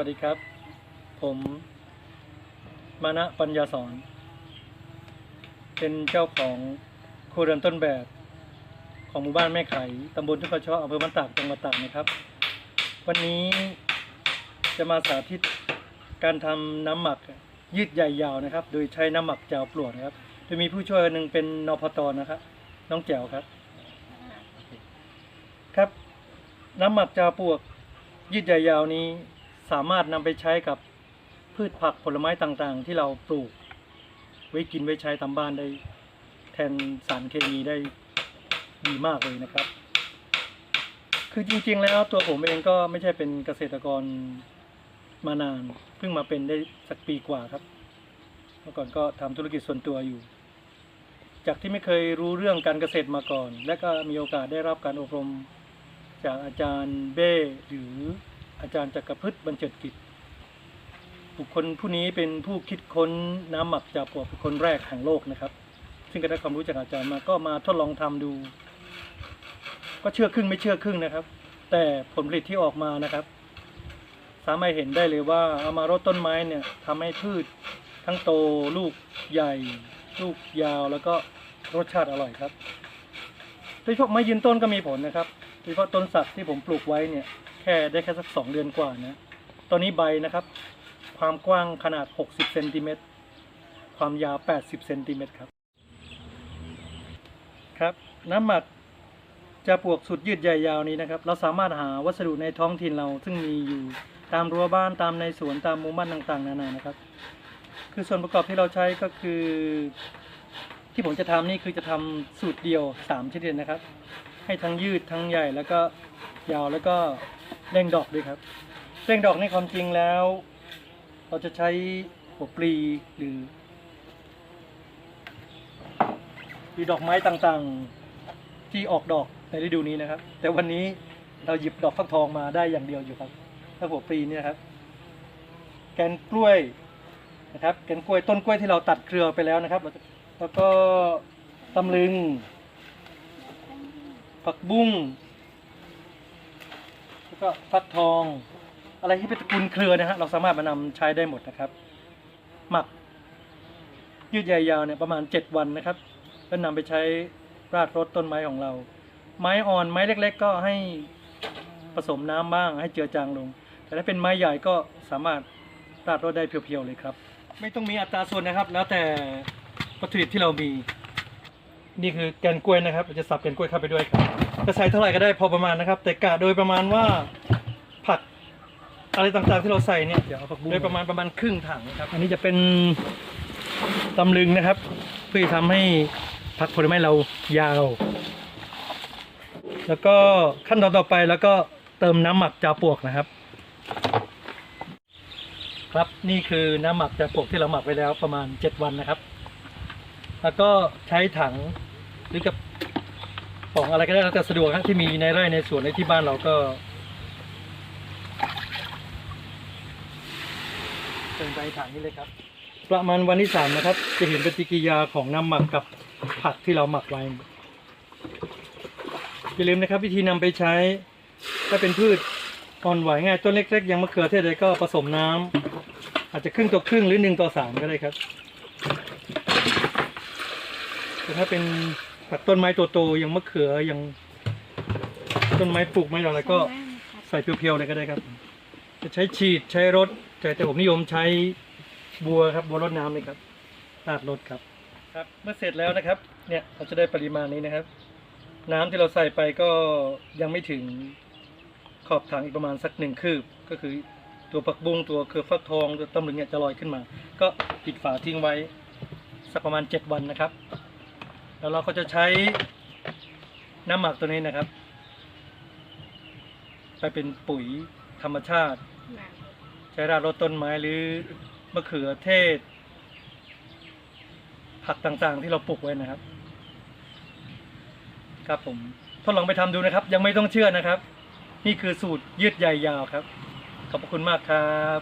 วัสดีครับ ผมมานะปัญญาสอน เป็นเจ้าของครัวเรือนต้นแบบ ของหมู่บ้านแม่ไข่ตำบลทุกกระชาะอำเภอบ้านตากจังหวัดตากนะครับ วันนี้จะมาสาธิตการทำน้ำหมักยืดใหญ่ยาวนะครับ โดยใช้น้ำหมักแจวปลวกนะครับ โดยมีผู้ช่วยหนึ่งเป็นนพตนะครับ น้องแจวครับ ครับ น้ำหมักแจวปลวกยืดใหญ่ยาวนี้ สามารถนำไปใช้กับพืชผักผลไม้ต่างๆ ที่เราปลูก ไว้กินไว้ใช้ตามบ้านได้ แทนสารเคมีได้ดีมากเลยนะครับ คือจริงๆแล้วตัวผมเองก็ไม่ใช่เป็นเกษตรกรมานานเพิ่งมาเป็นได้สักปีกว่าครับ เมื่อก่อนก็ทำธุรกิจส่วนตัวอยู่ จากที่ไม่เคยรู้เรื่องการเกษตรมาก่อน และก็มีโอกาสได้รับการอบรมจากอาจารย์เบ้หรือ อาจารย์จักรพฤดิ์บรรเจิดกิจ บุคคลผู้นี้เป็นผู้คิดค้นน้ำหมักจากปลวกเป็นคนแรกของโลกนะครับ ซึ่งก็ได้ความรู้จากอาจารย์มาก็มาทดลองทำดู ก็เชื่อครึ่งไม่เชื่อครึ่งนะครับ แต่ผลผลิตที่ออกมานะครับ สามารถเห็นได้เลยว่าเอามารดต้นไม้เนี่ยทำให้พืชทั้งโตลูกใหญ่ ลูกยาวแล้วก็รสชาติอร่อยครับโดยเฉพาะไม้ยืนต้นก็มีผลนะครับโดยเฉพาะต้นสักที่ผมปลูกไว้เนี่ย ค่ได้แค่สักสองเดือนกว่านะ ตอนนี้ใบนะครับ ความกว้างขนาด 60เซนติเมตรความยาว 80เซนติเมตรครับ ครับ น้ำหมักจะปลวกสุดยืดใหญ่ยาวนี้นะครับ เราสามารถหาวัสดุในท้องถิ่นเรา ซึ่งมีอยู่ตามรั้วบ้านตามในสวนตามมู่บ้านต่างๆ นานานะครับ คือส่วนประกอบที่เราใช้ก็คือ ที่ผมจะทำนี่คือจะทำสูตรเดียว3ชนิดนะครับ ให้ทั้งยืดทั้งใหญ่แล้วก็ยาวแล้วก็ เร่งดอกด้วยครับเร่งดอกในความจริงแล้ว เราจะใช้หัวปลีหรือหรือดอกไม้ต่างๆที่ออกดอกในฤดูนี้นะครับ แต่วันนี้เราหยิบดอกฟักทองมาได้อย่างเดียวอยู่ครับถ้าหัวปลีเนี่ยครับ แกนกล้วยนะครับ แกนกล้วยต้นกล้วยที่เราตัดเครือไปแล้วนะครับ แล้วก็ตำลึงผักบุ้ง แล้วก็ฟักทอง อะไรที่เป็นตระกูลเครือนะฮะเราสามารถมานำใช้ได้หมดนะครับ หมัก ยืดใหญ่ยาวเนี่ยประมาณ 7 วันนะครับ แล้วนำไปใช้ราดรดต้นไม้ของเรา ไม้อ่อนไม้เล็ก ๆ ก็ให้ผสมน้ำบ้างให้เจือจางลง แต่ถ้าเป็นไม้ใหญ่ก็สามารถราดรดได้เพียวๆเลยครับ ไม่ต้องมีอัตราส่วนนะครับ แล้วแต่วัตถุดิบที่เรามี นี่คือแกนกล้วยนะครับเราจะสับแกนกล้วยเข้าไปด้วยครับจะใส่เท่าไหร่ก็ได้พอประมาณนะครับ แต่กะโดยประมาณว่าผักอะไรต่างๆที่เราใส่เนี่ยเดี๋ยวเอาผักบุ้งโดยประมาณประมาณครึ่งถังครับ อันนี้จะเป็นตำลึงนะครับ เพื่อทำให้ผักผลไม้เรายาว แล้วก็ขั้นตอนต่อไปแล้วก็เติมน้ำหมักจาปลวกนะครับ ครับนี่คือน้ำหมักจาปลวกที่เราหมักไว้แล้วประมาณ 7 วันนะครับ แล้วก็ใช้ถังหรือกับป๋องอะไรก็ได้แล้วแต่สะดวกครับที่มีในไร่ในสวนในที่บ้านเราก็เติมไปถังนี้เลยครับ ประมาณวันที่สามนะครับ จะเห็นปฏิกิริยาของน้ำหมักกับผักที่เราหมักไว้อย่าลืมนะครับ วิธีนำไปใช้ถ้าเป็นพืชอ่อนไหวง่ายต้นเล็กๆอยังมะเขือเทศใดก็ผสมน้ำอาจจะครึ่งต่อครึ่งหรือหนึ่งต่อสามก็ได้ครับ แต่ถ้าเป็นผักต้นไม้โตๆอย่างมะเขืออย่างต้นไม้ปลูกไม้อะไรก็ใส่เพียวๆเลยก็ได้ครับ จะใช้ฉีดใช้รถแต่แต่ผมนิยมใช้บัวครับบัวรดน้ำเลยครับราดรถครับ ครับเมื่อเสร็จแล้วนะครับเนี่ยเราจะได้ปริมาณนี้นะครับ น้ำที่เราใส่ไปก็ยังไม่ถึงขอบถังอีกประมาณสักหนึ่งคืบก็คือตัวผักบุ้งตัวเครือฟักทองตัวตำลึงเนี่ยจะลอยขึ้นมา ก็ปิดฝาทิ้งไว้สักประมาณเจ็ดวันนะครับ แล้วเราก็จะใช้น้ำหมักตัวนี้นะครับ ไปเป็นปุ๋ยธรรมชาติ ใช้ราดรดต้นไม้หรือมะเขือเทศ ผักต่างๆที่เราปลูกไว้นะครับ ครับผมทดลองไปทำดูนะครับ ยังไม่ต้องเชื่อนะครับ นี่คือสูตรยืดใหญ่ยาวครับ ขอบคุณมากครับ